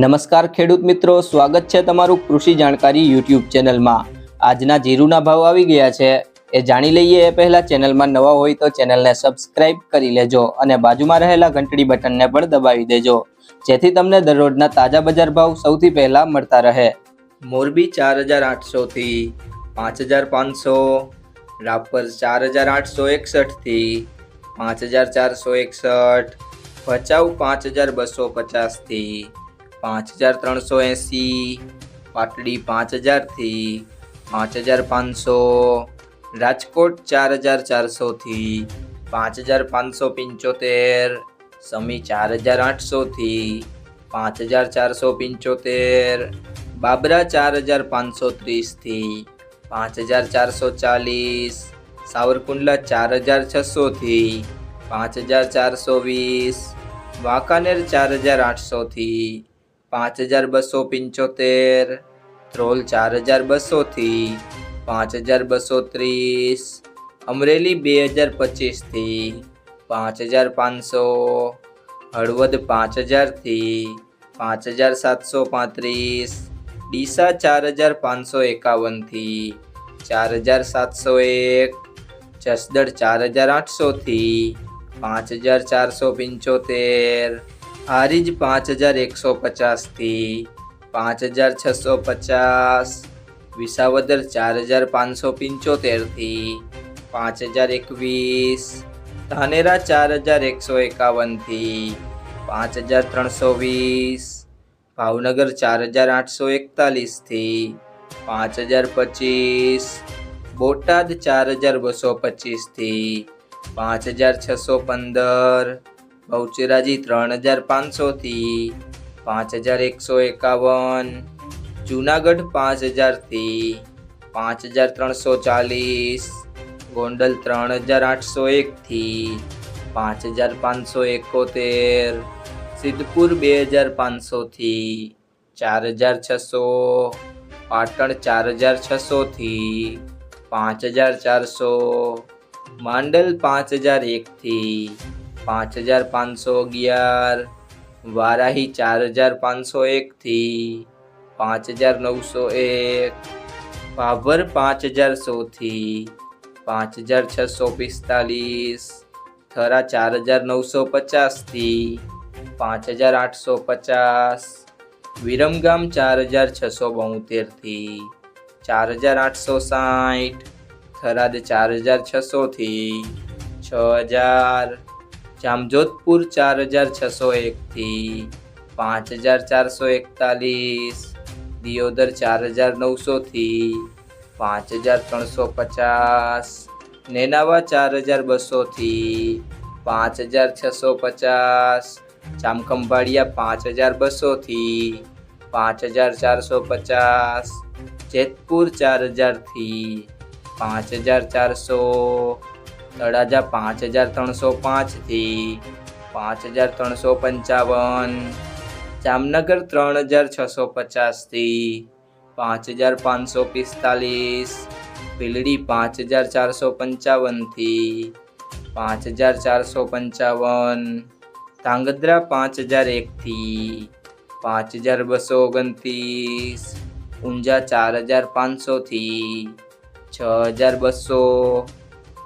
નમસ્કાર ખેડૂત મિત્રો, સ્વાગત છે તમારું કૃષિ જાણકારી યુટ્યુબ ચેનલમાં. આજના જીરુના ભાવ આવી ગયા છે. એ જાણી લઈએ એ પહેલા ચેનલમાં નવા હોય તો ચેનલને સબસ્ક્રાઇબ કરી લેજો અને બાજુમાં રહેલા ઘંટડી બટનને પણ દબાવી દેજો. જેથી તમને દરરોજના તાજા બજાર ભાવ સૌથી પહેલા મળતા રહે. મોરબી ચાર હજાર આઠસોથી પાંચ હજાર પાંચસો, રાપર ચાર હજાર આઠસો એકસઠથી પાંચ હજાર ચારસો એકસઠ, ભચાઉ પાંચ હજાર બસો પચાસથી પાંચ હજાર ત્રણસો એંસી, પાટડી પાંચ હજારથી પાંચ હજાર પાંચસો, રાજકોટ ચાર હજાર ચારસોથી પાંચ હજાર પાંચસો પંચોતેર, સમી ચાર હજાર આઠસોથી પાંચ હજાર ચારસો પંચોતેર, બાબરા ચાર હજાર પાંચસો ત્રીસથી પાંચ હજાર ચારસો ચાલીસ, સાવરકુંડલા ચાર હજાર છસોથી પાંચ હજાર ચારસો વીસ, વાંકાનેર ચાર હજાર આઠસોથી પાંચ હજાર બસો પંચોતેર ધ્રોલ ચાર હજાર બસોથી પાંચ હજાર બસો ત્રીસ, અમરેલી બે હજાર પચીસથી પાંચ હજાર પાંચસો, હળવદ પાંચ હજારથી પાંચ હજાર સાતસો પાંત્રીસ, ડીસા ચાર હજાર પાંચસો એકાવનથી ચાર હજાર સાતસો એક, જસદણ ચાર હજાર આઠસોથી પાંચ હજાર ચારસો પંચોતેર હારીજ પાંચ હજાર એકસો પચાસથી પાંચ હજાર છસો પચાસ, વિસાવદર ચાર હજાર પાંચસો પંચોતેરથી પાંચ હજાર એકવીસ, ધાનેરા ચાર હજાર એકસો એકાવનથી પાંચ હજાર ત્રણસો વીસ, ભાવનગર ચાર હજાર આઠસો એકતાલીસથી પાંચ હજાર પચીસ, બોટાદ ચાર હજાર બસો પચીસથી પાંચ હજાર છસો પંદર બહુચરાજી ત્રણ હજાર પાંચસોથી પાંચ હજાર એકસો એકાવન, જુનાગઢ પાંચ હજારથી પાંચ હજાર ત્રણસો ચાલીસ, ગોંડલ ત્રણ હજાર આઠસો એકથી પાંચ હજાર પાંચસો એકોતેર, સિદ્ધપુર બે હજાર પાંચસોથી ચાર હજાર છસો, પાટણ ચાર હજાર છસોથી પાંચ હજાર ચારસો, માંડલ પાંચ હજાર એકથી પાંચ હજાર પાંચસો અગિયાર, વારાહી ચાર હજાર પાંચસો એકથી પાંચ હજાર નવસો એક, ભાભર પાંચ હજાર સોથી પાંચ હજાર છસો પિસ્તાલીસ, થરા ચાર હજાર નવસો પચાસથી પાંચ હજાર આઠસો પચાસ, વિરમગામ ચાર હજાર છસો બોતેરથી ચાર હજાર આઠસો સાઠ, થરાદ ચાર હજાર છસોથી છ હજાર જામજોધપુર ચાર હજાર છસો એકથી પાંચ હજાર ચારસો એકતાલીસ, દિયોદર ચાર હજાર નવસોથી પાંચ હજાર ત્રણસો પચાસ, નેનાવા ચાર હજાર બસોથી પાંચ હજાર છસો પચાસ, જામખંભાળિયા પાંચ હજાર બસોથી પાંચ હજાર ચારસો પચાસ, જેતપુર ચાર હજારથી પાંચ હજાર ચારસો તળાજા પાંચ હજાર ત્રણસો પાંચથી પાંચ હજાર ત્રણસો પંચાવન. જામનગર ત્રણ હજાર છસો પચાસથી પાંચ હજાર પાંચસો પિસ્તાલીસ. ભીલડી પાંચ હજાર ચારસો પંચાવનથી પાંચ હજાર ચારસો પંચાવન. ધાંગધ્રા પાંચ હજાર એકથી પાંચ હજાર બસો ઓગણત્રીસ. ઊંઝા ચાર હજાર પાંચસોથી છ હજાર બસો.